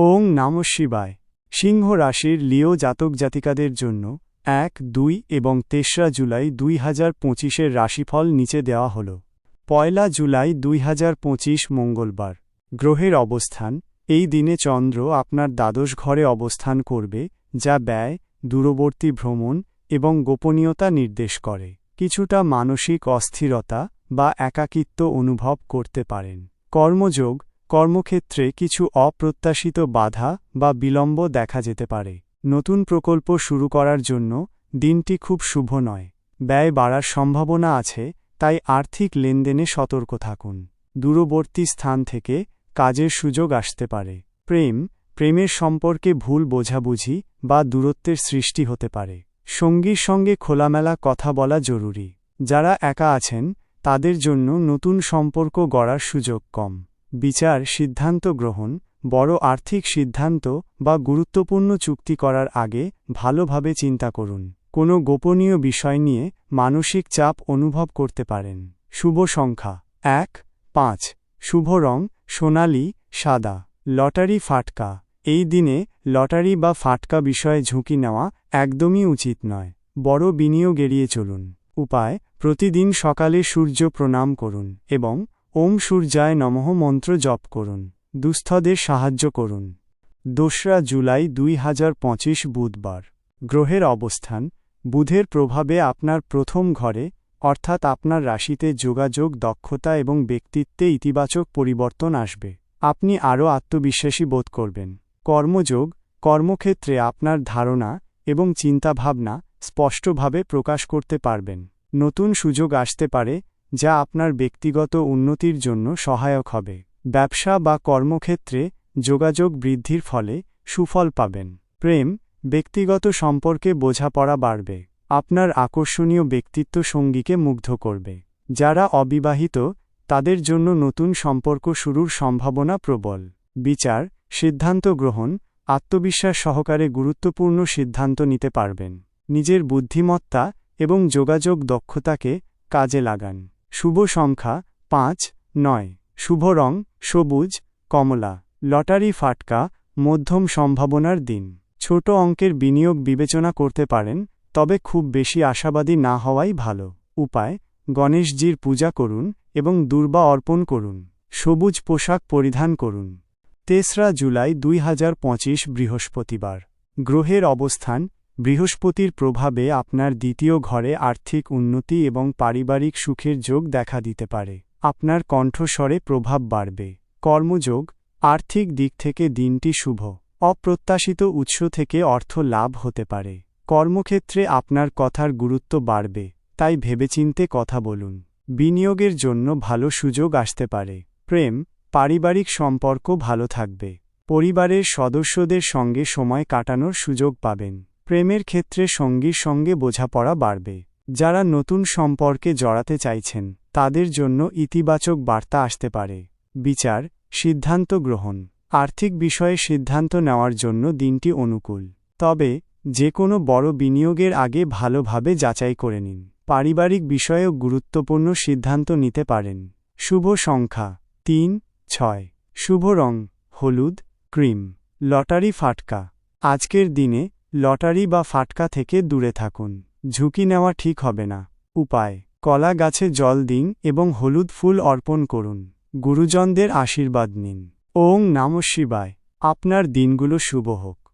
ওং নাম শিবায়। সিংহ রাশির লিও জাতক জাতিকাদের জন্য এক, দুই এবং তেসরা জুলাই দুই হাজার পঁচিশের রাশিফল নিচে দেওয়া হল। পয়লা জুলাই দুই হাজার পঁচিশ মঙ্গলবার। গ্রহের অবস্থান, এই দিনে চন্দ্র আপনার দ্বাদশ ঘরে অবস্থান করবে, যা ব্যয়, দূরবর্তী ভ্রমণ এবং গোপনীয়তা নির্দেশ করে। কিছুটা মানসিক অস্থিরতা বা একাকিত্ব অনুভব করতে পারেন। কর্মযোগ কর্মক্ষেত্রে কিছু অপ্রত্যাশিত বাধা বা বিলম্ব দেখা যেতে পারে। নতুন প্রকল্প শুরু করার জন্য দিনটি খুব শুভ নয়। ব্যয় বাড়ার সম্ভাবনা আছে, তাই আর্থিক লেনদেনে সতর্ক থাকুন। দূরবর্তী স্থান থেকে কাজের সুযোগ আসতে পারে। প্রেম, প্রেমের সম্পর্কে ভুল বোঝাবুঝি বা দূরত্বের সৃষ্টি হতে পারে। সঙ্গীর সঙ্গে খোলামেলা কথা বলা জরুরি। যারা একা আছেন, তাদের জন্য নতুন সম্পর্ক গড়ার সুযোগ কম। বিচার সিদ্ধান্ত গ্রহণ, বড় আর্থিক সিদ্ধান্ত বা গুরুত্বপূর্ণ চুক্তি করার আগে ভালোভাবে চিন্তা করুন। কোনো গোপনীয় বিষয় নিয়ে মানসিক চাপ অনুভব করতে পারেন। শুভ সংখ্যা। এক, পাঁচ। শুভ রং, সোনালি, সাদা। লটারি ফাটকা। এই দিনে লটারি বা ফাটকা বিষয়ে ঝুঁকি নেওয়া একদমই উচিত নয়। বড় বিনিয়োগ এড়িয়ে চলুন। উপায়, প্রতিদিন সকালে সূর্য প্রণাম করুন এবং ওম সূর্যায় নমঃ মন্ত্র জপ করুন, দুস্থদের সাহায্য করুন। দোসরা জুলাই দুই হাজার পঁচিশ বুধবার। গ্রহের অবস্থান, বুধের প্রভাবে আপনার প্রথম ঘরে, অর্থাৎ আপনার রাশিতে যোগাযোগ, দক্ষতা এবং ব্যক্তিত্বে ইতিবাচক পরিবর্তন আসবে। আপনি আরও আত্মবিশ্বাসী বোধ করবেন। কর্মযোগ, কর্মক্ষেত্রে আপনার ধারণা এবং চিন্তাভাবনা স্পষ্টভাবে প্রকাশ করতে পারবেন। নতুন সুযোগ আসতে পারে যা আপনার ব্যক্তিগত উন্নতির জন্য সহায়ক হবে। ব্যবসা বা কর্মক্ষেত্রে যোগাযোগ বৃদ্ধির ফলে সুফল পাবেন। প্রেম, ব্যক্তিগত সম্পর্কে বোঝাপড়া বাড়বে। আপনার আকর্ষণীয় ব্যক্তিত্ব সঙ্গীকে মুগ্ধ করবে। যারা অবিবাহিত, তাদের জন্য নতুন সম্পর্ক শুরুর সম্ভাবনা প্রবল। বিচার, সিদ্ধান্ত গ্রহণ, আত্মবিশ্বাস সহকারে গুরুত্বপূর্ণ সিদ্ধান্ত নিতে পারবেন। নিজের বুদ্ধিমত্তা এবং যোগাযোগ দক্ষতাকে কাজে লাগান। শুভ সংখ্যা পাঁচ, নয়। শুভ রং, সবুজ, কমলা। লটারি ফাটকা, মধ্যম সম্ভাবনার দিন। ছোট অঙ্কের বিনিয়োগ বিবেচনা করতে পারেন, তবে খুব বেশি আশাবাদী না হওয়াই ভালো। উপায়, গণেশজির পূজা করুন এবং দুর্বা অর্পণ করুন। সবুজ পোশাক পরিধান করুন। তেসরা জুলাই দুই হাজার পঁচিশ বৃহস্পতিবার। গ্রহের অবস্থান বৃহস্পতির প্রভাবে আপনার দ্বিতীয় ঘরে আর্থিক উন্নতি এবং পারিবারিক সুখের যোগ দেখা দিতে পারে। আপনার কণ্ঠস্বরে প্রভাব বাড়বে। কর্মযোগ, আর্থিক দিক থেকে দিনটি শুভ, অপ্রত্যাশিত উৎস থেকে অর্থ লাভ হতে পারে। কর্মক্ষেত্রে আপনার কথার গুরুত্ব বাড়বে, তাই ভেবেচিন্তে কথা বলুন। বিনিয়োগের জন্য ভালো সুযোগ আসতে পারে। প্রেম, পারিবারিক সম্পর্ক ভালো থাকবে। পরিবারের সদস্যদের সঙ্গে সময় কাটানোর সুযোগ পাবেন। প্রেমের ক্ষেত্রে সঙ্গীর সঙ্গে বোঝাপড়া বাড়বে। যারা নতুন সম্পর্কে জড়াতে চাইছেন, তাদের জন্য ইতিবাচক বার্তা আসতে পারে। বিচার, সিদ্ধান্ত গ্রহণ। আর্থিক বিষয়ে সিদ্ধান্ত নেওয়ার জন্য দিনটি অনুকূল। তবে যে কোনো বড় বিনিয়োগের আগে ভালোভাবে যাচাই করে নিন। পারিবারিক বিষয়েও গুরুত্বপূর্ণ সিদ্ধান্ত নিতে পারেন। শুভ সংখ্যা, তিন, ছয়। শুভ রং, হলুদ, ক্রিম। লটারি ফাটকা। আজকের দিনে লটারি বা ফাটকা থেকে দূরে থাকুন। ঝুঁকি নেওয়া ঠিক হবে না। উপায়, কলা গাছে জল দিন এবং হলুদ ফুল অর্পণ করুন। গুরুজনদের আশীর্বাদ নিন। ওং নাম শিবায়। আপনার দিনগুলো শুভ হোক।